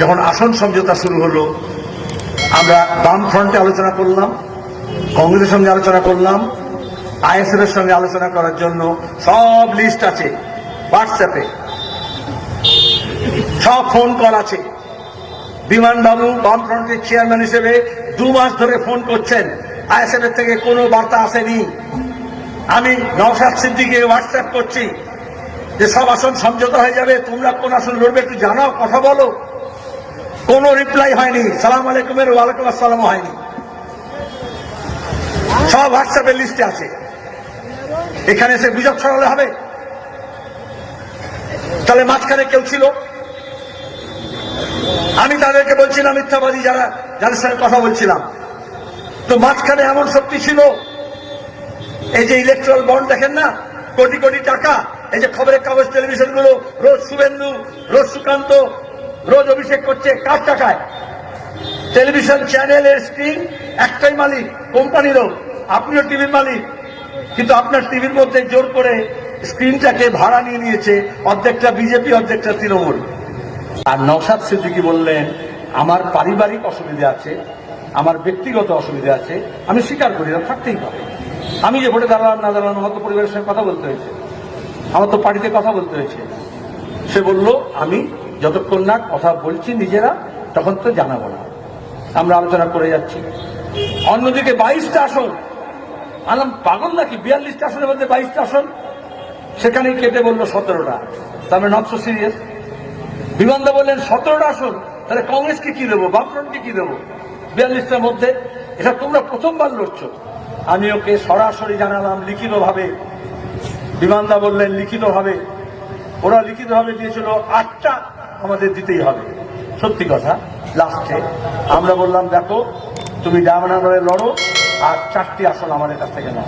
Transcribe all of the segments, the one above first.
যখন আসন সমঝোতা শুরু হলো, আমরা বাম ফ্রন্টে আলোচনা করলাম, কংগ্রেসের সঙ্গে আলোচনা করলাম, আইএসএফ এর সঙ্গে আলোচনা করার জন্য সব লিস্ট আছে হোয়াটসঅ্যাপে সব ফোন কল আছে। বিমানবাবু বামফ্রন্টের চেয়ারম্যান হিসেবে দু মাস ধরে ফোন করছেন, আইএসএফ এর থেকে কোনো বার্তা আসেনি। আমি নওশাদ সিদ্দিকে হোয়াটসঅ্যাপ করছি যে সব আসন সমঝোতা হয়ে যাবে, তোমরা কোন আসন লড়বে একটু জানাও, কথা বলো। কোনো রিপ্লাই হয়নি। সালাম আলাইকুমের ওয়ালাইকুম আসসালাম হয়নি। সব হোয়াটসঅ্যাপের লিস্টে আছে। এখানে এসে গুজব ছড়ালে হবে? তাহলে মাঝখানে কেউ ছিল? আমি তাদেরকে বলছিলাম, মিথ্যাবাদী যারা, যাদের সাথে কথা বলছিলাম। তো মাঝখানে এমন শক্তি ছিল? এই যে ইলেকট্রাল বন্ড দেখেন না? কোটি কোটি টাকা, এই যে খবরের কাগজ টেলিভিশনগুলো, রোজ শুভেন্দু, রোজ সুকান্ত রোজ অভিষেক করছে কার টাকায়? টেলিভিশন চ্যানেলের স্ক্রিন একটাই মালিক কোম্পানিরও আপনিও টিভির মালিক। কিন্তু আপনার টিভির মধ্যে জোর করে স্ক্রিনটাকে ভাড়া নিয়ে নিয়েছে অর্ধেকটা বিজেপি, অর্ধেকটা তৃণমূল। আর নওশাদ সিদ্দিকি বললেন, আমার পারিবারিক অসুবিধা আছে, আমার ব্যক্তিগত অসুবিধা আছে, আমি স্বীকার করি না, থাকতেই পারে। আমি যে ভোটে দাঁড়ালাম, না দাঁড়ালাম, আমার তো পরিবারের সঙ্গে কথা বলতে হয়েছে। আমার তো পার্টিতে কথা বলতে হয়েছে। সে বলল, আমি যতক্ষণ না কথা বলছি নিজেরা, তখন তো জানাব না। আমরা আলোচনা করে যাচ্ছি। অন্যদিকে বাইশটা আসন। আলাম পাগল নাকি? বিয়াল্লিশটা আসনের মধ্যে বাইশটা আসন। সেখানে কেটে বলল সতেরোটা। তার মানে নট সিরিয়াস বিমানদা বললেন, সতেরোটা আসন। তাহলে কংগ্রেসকে কি দেবো? বামফ্রন্টকে কি দেবো? বিয়াল্লিশটার মধ্যে, এটা তোমরা প্রথমবার লড়ছো। আমি ওকে সরাসরি জানালাম লিখিতভাবে। বিমানদা বললেন, লিখিতভাবে। ওরা লিখিতভাবে দিয়েছিল আটটা আমাদের দিতেই হবে। সত্যি কথা লাস্টে আমরা বললাম, দেখো, তুমি ডায়মন্ডে লড়ো আর চারটি আসন আমাদের কাছ থেকে নাও।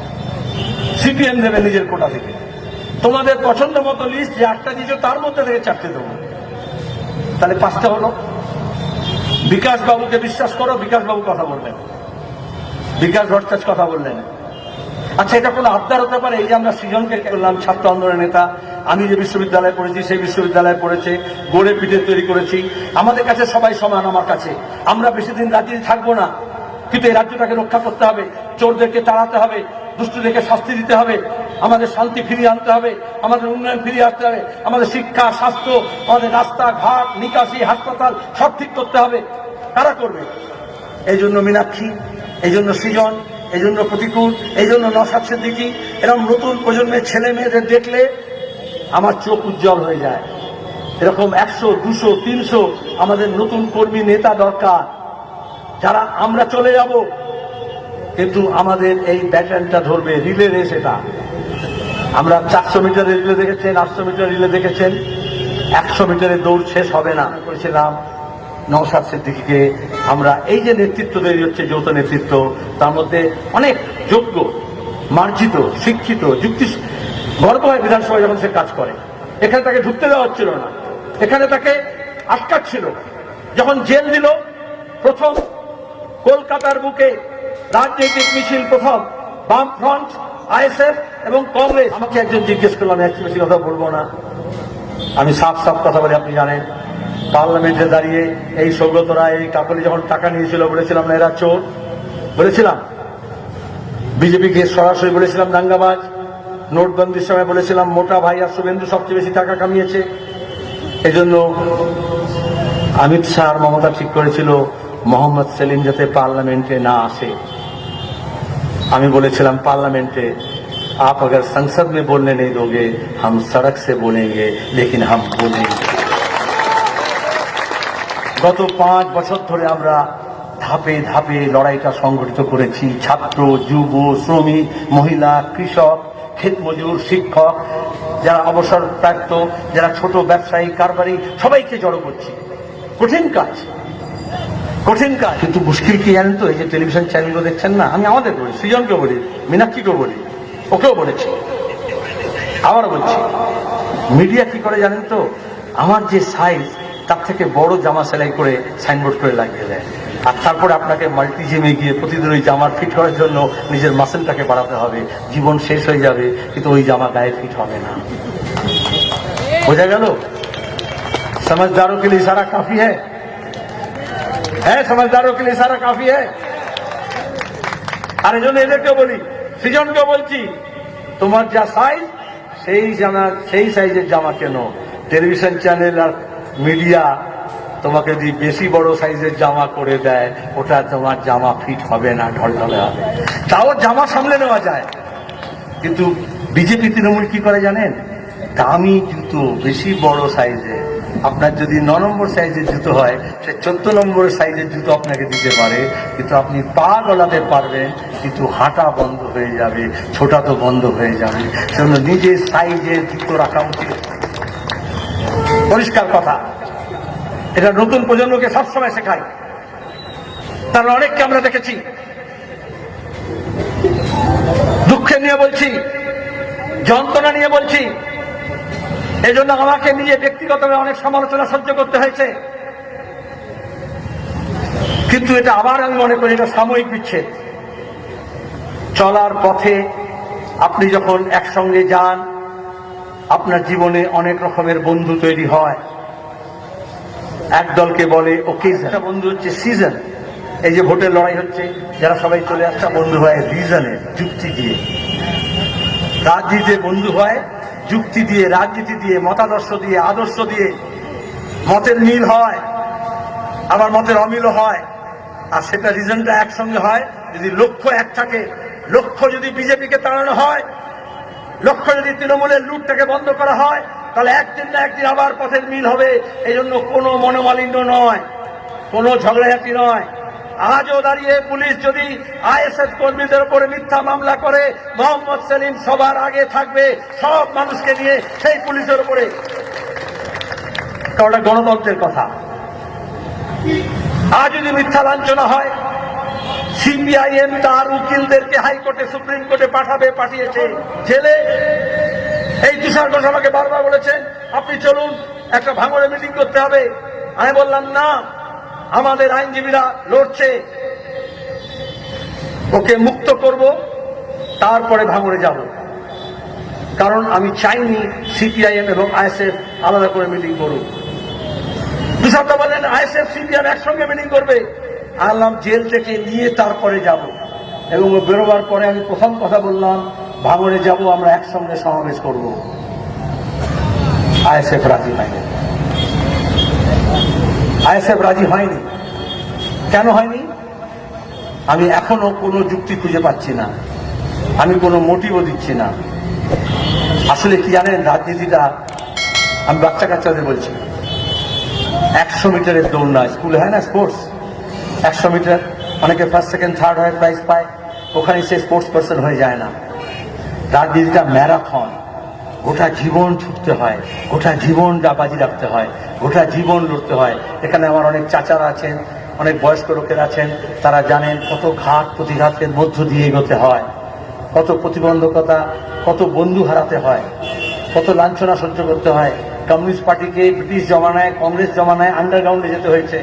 সিপিএম দেবে নিজের কোটা থেকে। তোমাদের পছন্দ মতো লিস্ট যে আটটা দিয়েছ, তার মধ্যে থেকে চারটে দেবো। তাহলে পাঁচটা হলো। বিকাশ বাবুকে বিশ্বাস করো বিকাশ বাবু কথা বললেন। বিকাশ ভট্টাচ কথা বললেন। আচ্ছা এটা কোনো আবদার হতে পারে? এই যে আমরা সৃজনকে করলাম ছাত্র আন্দোলনের নেতা, আমি যে বিশ্ববিদ্যালয়ে পড়েছি, সেই বিশ্ববিদ্যালয়ে পড়েছে গড়ে পিঠে তৈরি করেছি। আমাদের কাছে সবাই সমান আমার কাছে। আমরা বেশি দিন রাজ্যে থাকব না, কিন্তু এই রাজ্যটাকে রক্ষা করতে হবে, চোরদেরকে তাড়াতে হবে, দুষ্টদেরকে শাস্তি দিতে হবে, আমাদের শান্তি ফিরিয়ে আনতে হবে, আমাদের উন্নয়ন ফিরিয়ে আসতে হবে, আমাদের শিক্ষা, স্বাস্থ্য, আমাদের রাস্তাঘাট, নিকাশি, হাসপাতাল, সব ঠিক করতে হবে। কারা করবে? এই জন্য মীনাক্ষী, এই জন্য সৃজন এই জন্য প্রতিকূল এই জন্য নসাদ সিদ্দিকি, এরকম নতুন প্রজন্মের ছেলে মেয়েদের দেখলে আমার চোখ উজ্জ্বল হয়ে যায়। এরকম একশো, দুশো, তিনশো আমাদের নতুন কর্মী নেতা দরকার। যারা আমরা চলে যাব, কিন্তু আমাদের এই ব্যাটার্নটা ধরবে রিলে রেস এটা। আমরা চারশো মিটারের রিলে দেখেছেন, আটশো মিটার রিলে দেখেছেন। একশো মিটারের দৌড় শেষ হবে না। করেছিলাম নওশাদ সিদ্দিকিকে আমরা এই যে নেতৃত্ব তৈরি হচ্ছে, যৌথ নেতৃত্ব, তার মধ্যে অনেক যোগ্য, মার্জিত, শিক্ষিত, যুক্তি গর্ব হয় বিধানসভায় যখন সে কাজ করে। এখানে তাকে ঢুকতে দেওয়া হচ্ছিল না। এখানে তাকে আটকাচ্ছিল। যখন জেল দিল, প্রথম কলকাতার বুকে রাজনৈতিক মিছিল প্রথম বাম ফ্রন্ট আইএসএফ এবং কংগ্রেস। আমাকে একজন জিজ্ঞেস করল, আমি একটু বেশি কথা বলব না। আমি সাফ সাফ কথা বলি, আপনি জানেন। পার্লামেন্টে দাঁড়িয়ে এই সৌগত রায় এই কাকলি যখন টাকা নিয়েছিল বলেছিলাম না এরা চোর বলেছিলাম বিজেপিকে সরাসরি বলেছিলাম দাঙ্গাবাজ নোটবন্দির সময় বলেছিলাম মোটা ভাই আর শুভেন্দু সবচেয়ে বেশি টাকা কামিয়েছে এজন্য অমিত শাহ আর মমতা ঠিক করেছিল মোহাম্মদ সেলিম যাতে পার্লামেন্টে না আসে আমি বলেছিলাম পার্লামেন্টে आप अगर संसद में बोलने नहीं दोगे हम सड़क से बोलेंगे लेकिन हम बोलेंगे গত পাঁচ বছর ধরে আমরা ধাপে ধাপে লড়াইটা সংগঠিত করেছি। ছাত্র, যুব, শ্রমিক, মহিলা, কৃষক ক্ষেত মজুর শিক্ষক, যারা অবসরপ্রাপ্ত, যারা ছোট ব্যবসায়ী, কারবারি, সবাইকে জড়ো করছি। কঠিন কাজ। কঠিন কাজ। কিন্তু মুশকিল কি জানেন তো? এই যে টেলিভিশন চ্যানেলগুলো দেখছেন না? আমি আমাদের বলি, সৃজনকে বলি, মীনাক্ষীকেও বলি, ওকেও বলেছি, আবারও বলছি। মিডিয়া কি করে জানেন তো? আমার যে সাইজ তার থেকে বড় জামা সেলাই করে সাইনবোর্ড করে লাগিয়ে দেয় আর তারপরে আপনাকে মাল্টি জিমে গিয়ে প্রতিদিন ওই জামার ফিট করার জন্য নিজের মাসেলটাকে বাড়াতে হবে জীবন শেষ হয়ে যাবে কিন্তু ওই জামা গায়ে ফিট হবে না বোঝা গেল समझदारों के लिए इशारा काफी है হ্যাঁ समझदारों के लिए सारा काफी है আর এই জন্য এদেরকে বলি সৃজনকে বলছি তোমার যা সাইজ সেই জামা সেই সাইজের জামা কেন টেলিভিশন চ্যানেল আর মিডিয়া তোমাকে যদি বেশি বড় সাইজের জামা করে দেয়, ওটা তোমার জামা ফিট হবে না, ঢলঢলে হবে। তাও জামা সামলে নেওয়া যায়। কিন্তু বিজেপি তৃণমূল কি করে জানেন? দামি জুতো, বেশি বড় সাইজের। আপনার যদি ন নম্বর সাইজের জুতো হয়, সে চোদ্দ নম্বরের সাইজের জুতো আপনাকে দিতে পারে। কিন্তু আপনি পা গলাতে পারবেন, কিন্তু হাঁটা বন্ধ হয়ে যাবে, ছোটা তো বন্ধ হয়ে যাবে। সেজন্য নিজের সাইজের জুতো রাখা উচিত। পরিষ্কার কথা। এটা নতুন প্রজন্মকে সবসময় শেখাই তারা অনেককে আমরা দেখেছি। দুঃখে নিয়ে বলছি, যন্ত্রণা নিয়ে বলছি। এই জন্য আমাকে নিজে ব্যক্তিগতভাবে অনেক সমালোচনা সহ্য করতে হয়েছে। কিন্তু এটা আবার আমি মনে করি এটা সাময়িক বিচ্ছেদ। চলার পথে আপনি যখন একসঙ্গে যান আপনার জীবনে অনেক রকমের বন্ধু তৈরি হয়। এক দলকে বলে ওকেজন বন্ধু হচ্ছে সিজন এই যে ভোটের লড়াই হচ্ছে, যারা সবাই চলে আসছে বন্ধু হয় রিজনে যুক্তি দিয়ে। রাজনীতিতে বন্ধু হয়, যুক্তি দিয়ে, রাজনীতি দিয়ে, মতাদর্শ দিয়ে, আদর্শ দিয়ে। মতের মিল হয়, আবার মতের অমিলও হয়। আর সেটা রিজনটা একসঙ্গে হয়, যদি লক্ষ্য এক থাকে, লক্ষ্য যদি বিজেপিকে তাড়ানো হয় লক্ষ্য যদি তৃণমূলের লুটটাকে বন্ধ করা হয়, তাহলে একদিন না একদিন আবার পথের মিল হবে। এই জন্য কোনো মনোমালিন্য নয়, কোনো ঝগড়াঝাটি নয়। আজও দাঁড়িয়ে পুলিশ যদি আইএসএফ কর্মীদের উপরে মিথ্যা মামলা করে, মোহাম্মদ সেলিম সবার আগে থাকবে, সব মানুষকে নিয়ে সেই পুলিশের উপরে। গণতন্ত্রের কথা। আজ যদি মিথ্যা লাঞ্ছনা হয় সিপিআইএম তার উকিলদেরকে হাইকোর্টে, সুপ্রিম কোর্টে পাঠাবে, পাঠিয়েছে জেলে। এই তুষার ঘোষ আমাকে বারবার বলেছেন আপনি চলুন, একটা ভাঙড়ে মিটিং করতে হবে। আমি বললাম, না, আমাদের আইনজীবীরা লড়ছে। ওকে মুক্ত করব, তারপরে ভাঙড়ে যাব। কারণ আমি চাইনি সিপিআইএম এবং আইএসএফ আলাদা করে মিটিং করুক। তুষারদা বলেন, আইএসএফ সিপিএম একসঙ্গে মিটিং করবে। আনলাম জেল থেকে নিয়ে তারপরে যাব। এবং বেরোবার পরে আমি প্রথম কথা বললাম, ভাঙড়ে যাব, আমরা একসঙ্গে সমাবেশ করব। আইএসএফ রাজি হয়নি। আইএসএফ রাজি হয়নি। কেন হয়নি? আমি এখনও কোনো যুক্তি খুঁজে পাচ্ছি না। আমি কোনো মোটিভও দিচ্ছি না। আসলে কি জানেন, রাজনীতিটা আমি বাচ্চা কাচ্চাদের বলছি। একশো মিটারের দৌড় নয় স্কুলে, হয় না, স্পোর্টস? একশো মিটার, অনেকে ফার্স্ট সেকেন্ড থার্ড হয় প্রাইজ পায়, ওখানে সে স্পোর্টস পার্সন হয়ে যায় না। রাজনীতিটা ম্যারাথন গোটা জীবন ছুটতে হয়, গোটা জীবন ডাবাজি রাখতে হয়, গোটা জীবন লড়তে হয়। এখানে আমার অনেক চাচারা আছেন, অনেক বয়স্ক লোকের আছেন, তারা জানেন কত ঘাট প্রতিঘাতের মধ্য দিয়ে এগোতে হয়, কত প্রতিবন্ধকতা, কত বন্ধু হারাতে হয়, কত লাঞ্ছনা সহ্য করতে হয়। কমিউনিস্ট পার্টিকে ব্রিটিশ জমানায়, কংগ্রেস জমানায় আন্ডারগ্রাউন্ডে যেতে হয়েছে।